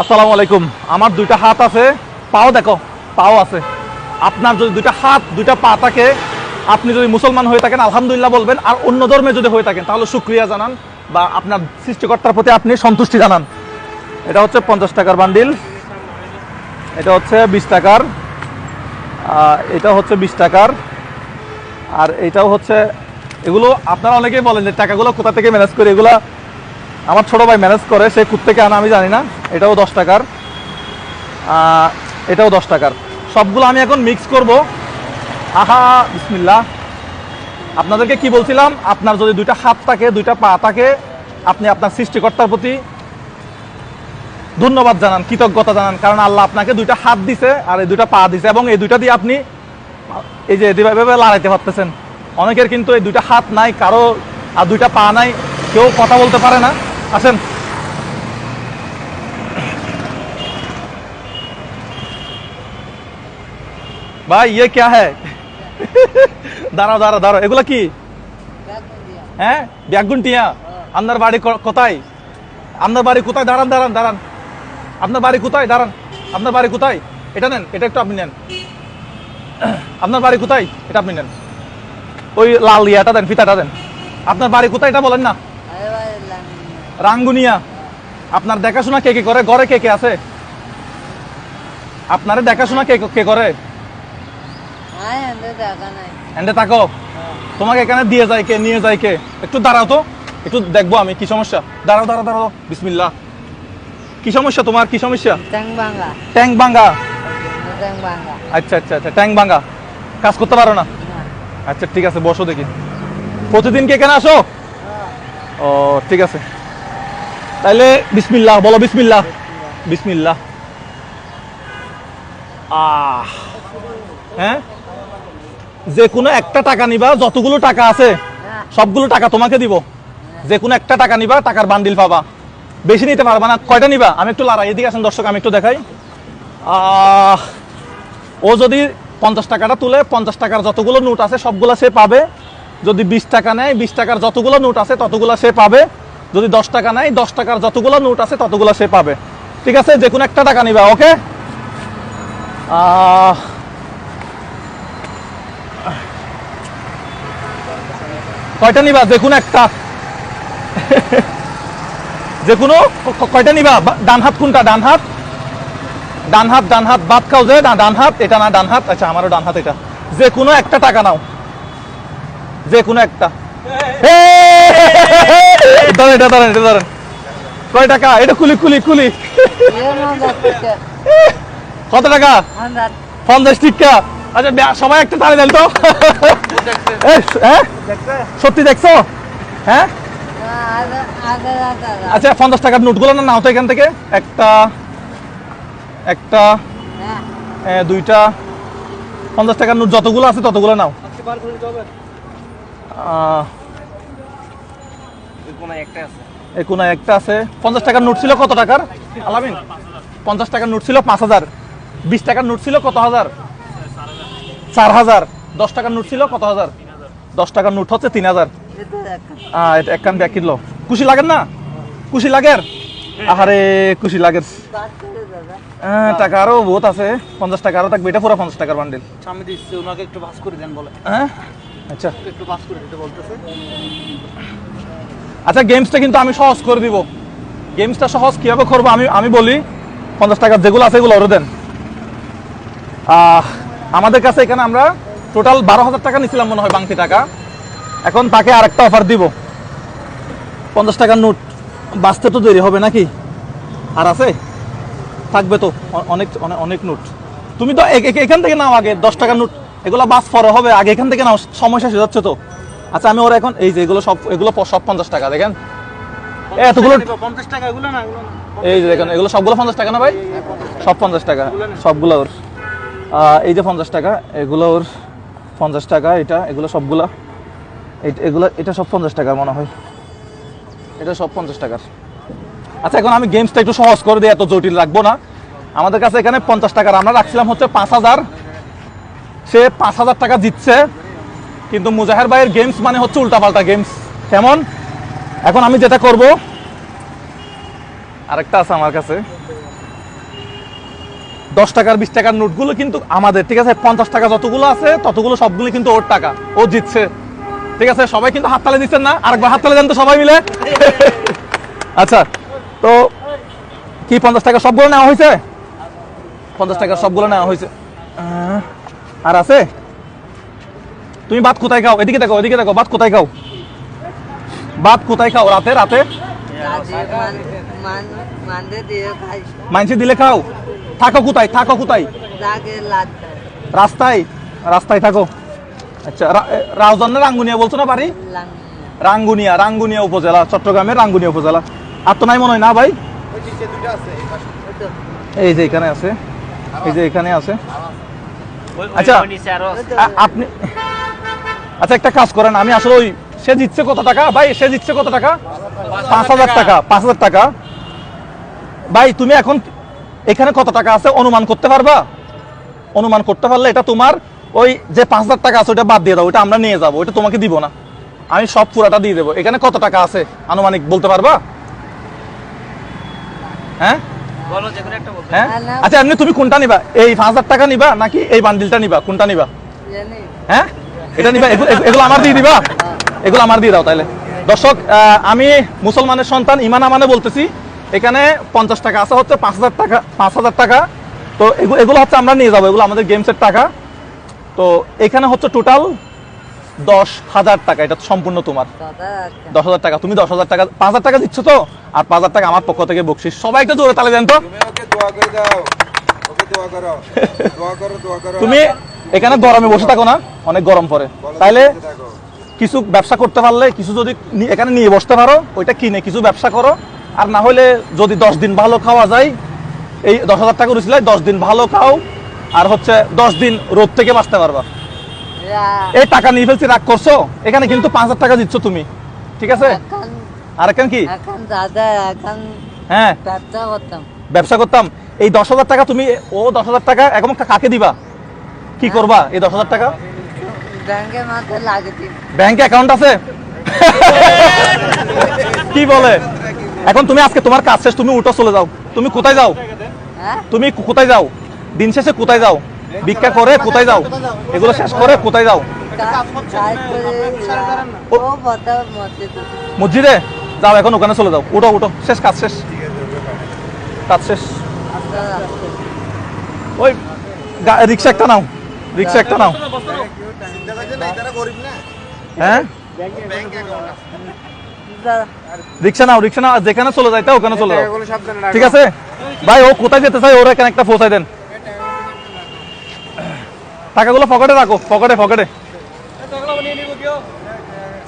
আসসালামু আলাইকুম। আমার দুইটা হাত আছে। পাও দেখো, পাও আছে। আপনার যদি দুইটা হাত, দুইটা পা থাকে, আপনি যদি মুসলমান হয়ে থাকেন, আলহামদুলিল্লাহ বলবেন, আর অন্য ধর্মে যদি হয়ে থাকেন, তাহলে শুক্রিয়া জানান বা আপনার সৃষ্টিকর্তার প্রতি আপনি সন্তুষ্টি জানান। এটা হচ্ছে পঞ্চাশ টাকার বান্ডিল। এটা হচ্ছে বিশ টাকার। এটা হচ্ছে বিশ টাকার। আর এটাও হচ্ছে, এগুলো আপনারা অনেকেই বলেন যে টাকাগুলো কোথা থেকে ম্যানেজ করে, এগুলা আমার ছোট ভাই ম্যানেজ করে, সে কুত থেকে আনা আমি জানি না, এটাও দশ টাকার। এটাও দশ টাকার। সবগুলো আমি এখন মিক্স করব। আহা, বিসমিল্লাহ। আপনাদেরকে কি বলছিলাম? আপনার যদি দুইটা হাত থাকে, দুইটা পা থাকে, আপনি আপনার সৃষ্টিকর্তার প্রতি ধন্যবাদ জানান, কৃতজ্ঞতা জানান, কারণ আল্লাহ আপনাকে দুইটা হাত দিছে আর এই দুইটা পা দিছে, এবং এই দুইটা দিয়ে আপনি এই যে এভাবে লড়াইতে পারতেছেন। অনেকের কিন্তু এই দুইটা হাত নাই, কারও আর দুইটা পা নাই, কেউ কথা বলতে পারে না। আসেন। ভাই ইয়ে ক্যা হ্যাঁ দাঁড়াও দাঁড়াও দাঁড়াও। এগুলো কি? হ্যাঁ? ব্যাগুন টিয়া আপনার বাড়ি কোথায়? আপনার বাড়ি কোথায়? দাঁড়ান দাঁড়ান দাঁড়ান। আপনার বাড়ি কোথায়? দাঁড়ান। আপনার বাড়ি কোথায়? এটা নেন, এটা একটু আপনি নেন। আপনার বাড়ি কোথায়? এটা আপনি নেন। ওই লাল ইয়াটা দেন, ফিতাটা দেন। আপনার বাড়ি কোথায়? এটা বলেন না। রাঙ্গুনিয়া আপনার দেখাশোনা কে কে করে? ঘরে কে কে আছে? আপনারে দেখাশোনা কে কে করে? এন্ডে থাকো। তোমাকে এখানে দিয়ে যায় কে নিয়ে যায় কে? একটু দাঁড়াও তো। একটু দেখব আমি কি সমস্যা? দাঁড়াও দাঁড়াও দাঁড়াও। বিসমিল্লাহ। কি সমস্যা তোমার? কি সমস্যা? ট্যাঙ্ক ভাঙ্গা আচ্ছা আচ্ছা আচ্ছা ট্যাঙ্ক ভাঙ্গা কাজ করতে পারো না? আচ্ছা ঠিক আছে বসো দেখি। প্রতিদিন কি এখানে আসো? ও ঠিক আছে। তাইলে বিসমিল্লাহ, বলো বিসমিল্লাহ। বিসমিল্লাহ। আহ। হ্যাঁ? যে কোনো একটা টাকা নিবা, যতগুলো টাকা আছে, সবগুলো টাকা তোমাকে দিব। যে কোনো একটা টাকা নিবা, টাকার বান্ডিল পাবা। বেশি নিতে পারবা না, কয়টা নিবা? আমি একটু লড়াই, এদিকে আসেন দর্শক, আমি একটু দেখাই। ও যদি পঞ্চাশ টাকাটা তুলে, পঞ্চাশ টাকার যতগুলো নোট আছে, সবগুলো সে পাবে। যদি বিশ টাকা নেয়, বিশ টাকার যতগুলো নোট আছে, ততগুলো সে পাবে। যদি দশ টাকা নেয়, দশ টাকার যতগুলো নোট আছে ততগুলো সে পাবে। ঠিক আছে? যে কোনো একটা টাকা নিবা, ওকে? কয়টা নিবা? যে কোনো একটা। যে কোনো কয়টা নিবা? ডান হাত কোনটা? ডান হাত। ডান হাত ডান হাত ভাত খাও যে ডান হাত, এটা না, ডান হাত। আচ্ছা আমারও ডান হাত এটা। যে কোনো একটা টাকা নাও। যে কোনো একটা! ধরেন এটা ধরেন এটা ধরেন। কয় টাকা? এটা কুলি কুলি কুলি। Iya mau dapat কত টাকা. পঞ্চাশ টিকা আচ্ছা সবাই একটা তালে দেন তো। হ্যাঁ? সত্যি দেখছ? হ্যাঁ. আচ্ছা পঞ্চাশ টাকার নোটগুলো না নাও তো এখান থেকে। একটা একটা দুইটা। পঞ্চাশ টাকার নোট যতগুলো আছে ততগুলো নাও। আহ, এই কোনায় একটা আছে। পঞ্চাশ টাকার নোট ছিল কত টাকার? আলামিন পঞ্চাশ টাকার নোট ছিল পাঁচ হাজার। বিশ টাকার নোট ছিল কত হাজার? চার হাজার। দশ টাকার নোট ছিল কত হাজার? দশ টাকার নোট হচ্ছে তিন হাজার। এটা এক কান ব্যাগ কিনলো। খুশি লাগেন না? খুশি লাগের? আহারে খুশি লাগের। Satu টাকা আরও বহুত আছে। পঞ্চাশ টাকা আরও থাকবে। এটা পুরো পঞ্চাশ টাকার বান্ডিল আমি দিচ্ছি ওনাকে একটু ভাস করে দেন বলে। হ্যাঁ? আচ্ছা। একটু ভাস করে দিতে বলতেছে। আচ্ছা গেমসটা কিন্তু আমি সহজ করে দিব। গেমসটা সহজ কীভাবে করব? আমি আমি বলি, পঞ্চাশ টাকার যেগুলো আছে এগুলো ওরে দেন। আমাদের কাছে এখানে আমরা টোটাল বারো হাজার টাকা নিছিলাম মনে হয় বাংতি টাকা। এখন তাকে আরেকটা অফার দিব। পঞ্চাশ টাকার নোট বাঁচতে তো দেরি হবে নাকি? আর আছে? থাকবে তো অনেক অনেক- নোট তুমি তো এখান থেকে নাও আগে, দশ টাকার নোট এগুলো বাস পরে হবে, আগে এখান থেকে নাও, সময় শেষ হয়ে যাচ্ছে তো। আচ্ছা আমি ওরা এখন এই যে এগুলো সব এগুলো সব পঞ্চাশ টাকা দেখেন। এতগুলো পঞ্চাশ টাকা এগুলো না এগুলো এই যে দেখেন এগুলো সবগুলো পঞ্চাশ টাকা না ভাই? সব পঞ্চাশ টাকা সবগুলো ওর। এই যে পঞ্চাশ টাকা এগুলো ওর পঞ্চাশ টাকা এটা এগুলো সবগুলা। এগুলো এটা সব পঞ্চাশ টাকা মনে হয়। এটা সব পঞ্চাশ টাকার। আচ্ছা এখন আমি গেমসটা একটু সহজ করে দিই এত জটিল রাখব না। আমাদের কাছে এখানে পঞ্চাশ টাকার আমরা রাখছিলাম হচ্ছে পাঁচ হাজার। সে পাঁচ হাজার টাকা জিতছে। কিন্তু মুজাহের ভাইয়ের গেমস মানে হচ্ছে উল্টাপাল্টা গেমস কেমন? এখন আমি যেটা করব, আরেকটা আছে আমার কাছে। দশ টাকার, বিশ টাকার নোটগুলো কিন্তু আমাদের, ঠিক আছে? পঞ্চাশ টাকা যতগুলো আছে, ততগুলো সবগুলো কিন্তু ওর টাকা, ও জিতছে। ঠিক আছে? সবাই কিন্তু হাততালি দিচ্ছেন না? আরেকবার হাততালি দেন তো সবাই মিলে। আচ্ছা তো কি পঞ্চাশ টাকা সবগুলো নেওয়া হয়েছে? পঞ্চাশ টাকা সবগুলো নেওয়া হয়েছে। আর আছে? তুমি ভাত কোথায় খাও? এদিকে দেখো এদিকে দেখো ভাত কোথায় খাও? ভাত কোথায় খাও রাতে রাতে? মান মান মাইনসি দিলে খাও। থাকো কোথায়? থাকো কোথায়? রাস্তায়? রাস্তায় থাকো। আচ্ছা রা- এ, রাউজানের রাঙ্গুনিয়া বলছো না বাড়ি? রাঙ্গুনিয়া রাঙ্গুনিয়া উপজেলা চট্টগ্রামের রাঙ্গুনিয়া উপজেলা। আর তো নাই মনে হয় না ভাই? এই যে এখানে আছে। এই যে এখানে আছে। আচ্ছা আপনি আচ্ছা একটা কাজ করেন আমি আসলে ওই সে জিতছে কত টাকা? ভাই সে জিতছে কত টাকা? পাঁচ হাজার টাকা পাঁচ হাজার টাকা। ভাই তুমি এখন এখানে কত টাকা আছে অনুমান করতে পারবা? অনুমান করতে পারলে এটা তোমার ওই যে পাঁচ হাজার টাকা আছে ওটা বাদ দিয়ে দাও ওটা আমরা নিয়ে যাব ওটা তোমাকে দিব না। আমি সব পুরাটা দিয়ে দেবো। এখানে কত টাকা আছে? আনুমানিক বলতে পারবা? হ্যাঁ? হ্যাঁ। আচ্ছা এমনি তুমি কোনটা নিবা? এই পাঁচ হাজার টাকা নিবা নাকি এই বান্ডিলটা নিবা? কোনটা নিবা? হ্যাঁ? এটা নিবা? এগু- এগু- এগুলো আমার দিয়ে দিবা? এগুলো আমার দিয়ে দাও তাহলে দর্শক আহ, আমি মুসলমানের সন্তান ইমান আমানে বলতেছি এখানে পঞ্চাশ টাকা আছে হচ্ছে পাঁচ হাজার টাকা পাঁচ হাজার টাকা। তো এগু- এগুলো হচ্ছে আমরা নিয়ে যাব এগুলো আমাদের গেমসের টাকা। তো এখানে হচ্ছে টোটাল দশ হাজার টাকা এটা সম্পূর্ণ তোমার। দশ হাজার টাকা। তুমি দশ হাজার টাকা পাঁচ হাজার টাকা দিচ্ছ তো? আর পাঁচ হাজার টাকা আমার পক্ষ থেকে বকশিস। সবাই একটু জোরে তালে দেন তো। তুমি ওকে দোয়া করে দাও। ওকে দোয়া করো। দোয়া করো দোয়া করো। তুমি এখানে গরমে বসে থাকো না অনেক গরম পড়ে। বলো, তাইলে কিছু ব্যবসা করতে পারলে কিছু যদি এখানে নিয়ে বসতে পারো ওইটা কিনে কিছু ব্যবসা করো। আর না হলে যদি দশ দিন ভালো খাওয়া যায় এই দশ হাজার টাকা উঠেছিল দশ দিন ভালো খাও আর হচ্ছে দশ দিন রোদ থেকে বাঁচতে পারবা। এই টাকা নিয়ে ফেলছি রাগ করছ? এখানে কিন্তু পাঁচ হাজার টাকা দিচ্ছ তুমি। ঠিক আছে? আর এখন কি? হ্যাঁ। ব্যবসা করতাম। এই দশ হাজার টাকা তুমি ও দশ হাজার টাকা এখন কাকে দিবা? কি করবা এই দশ হাজার টাকা? ব্যাংকে অ্যাকাউন্ট আছে? কি বলে? এখন তুমি আজকে তোমার কাজ শেষ তুমি উঠো চলে যাও। তুমি কোথায় যাও? হ্যাঁ? তুমি কোথায় যাও? দিন শেষে কোথায় যাও? ভিক্ষা করে, কোথায় যাও? এগুলো শেষ করে, কোথায় যাও? মসজিদ? যাও, এখন ওখানে চলে যাও। উঠো উঠো। শেষ, কাজ শেষ। কাজ শেষ। ওই রিক্সা একটা নাও। রিক্সা একটা নাও। হ্যাঁ? রিক্সা নাও রিক্সা নাও। যেখানে চলে যাইতে ওখানে চলে যাও। ঠিক আছে? ভাই, ও কোথায় যেতে চাই ওরা এখানে একটা পৌঁছাই দেন। টাকাগুলো পকেটে রাখো পকেটে পকেটে।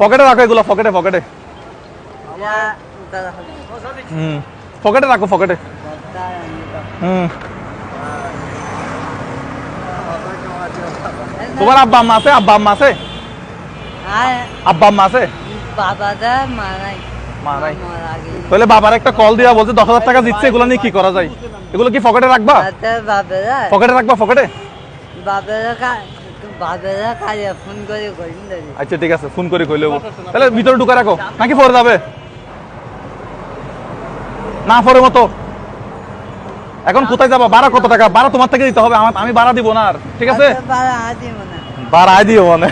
পকেটে রাখো এগুলো পকেটে পকেটে। হুম পকেটে রাখো পকেটে। হুম। তোমার আব্বা আম্মা আছে? আব্বা আম্মা আছে? আব্বা আম্মা আছে? মা নাই। তাহলে বাবার একটা কল দিয়া বলছে দশ হাজার টাকা দিচ্ছে এগুলো নিয়ে কি করা যায়? এগুলো কি পকেটে রাখবা? পকেটে রাখবা পকেটে? আচ্ছা ঠিক আছে ফোন করে কইলেও। তাহলে ভিতরে ঢুকে রাখো নাকি পরে যাবে? না পরে মতো। এখন কোথায় যাবা? ভাড়া কত টাকা? ভাড়া তোমার থেকে দিতে হবে আমি ভাড়া দিব না আর ঠিক আছে? আচ্ছা, ভাড়া দিও মানে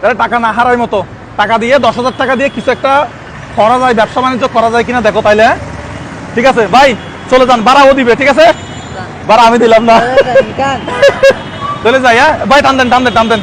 তাহলে টাকা না হারাই মতো। টাকা দিয়ে দশ হাজার টাকা দিয়ে কিছু একটা করা যায় ব্যবসা বাণিজ্য করা যায় কিনা দেখো তাইলে হ্যাঁ? ঠিক আছে ভাই চলে যান বাড়াও ও দিবে ঠিক আছে? বাড়া আমি দিলাম না। চলে যাই হ্যাঁ? ভাই টান দেন টান দেন টান দেন।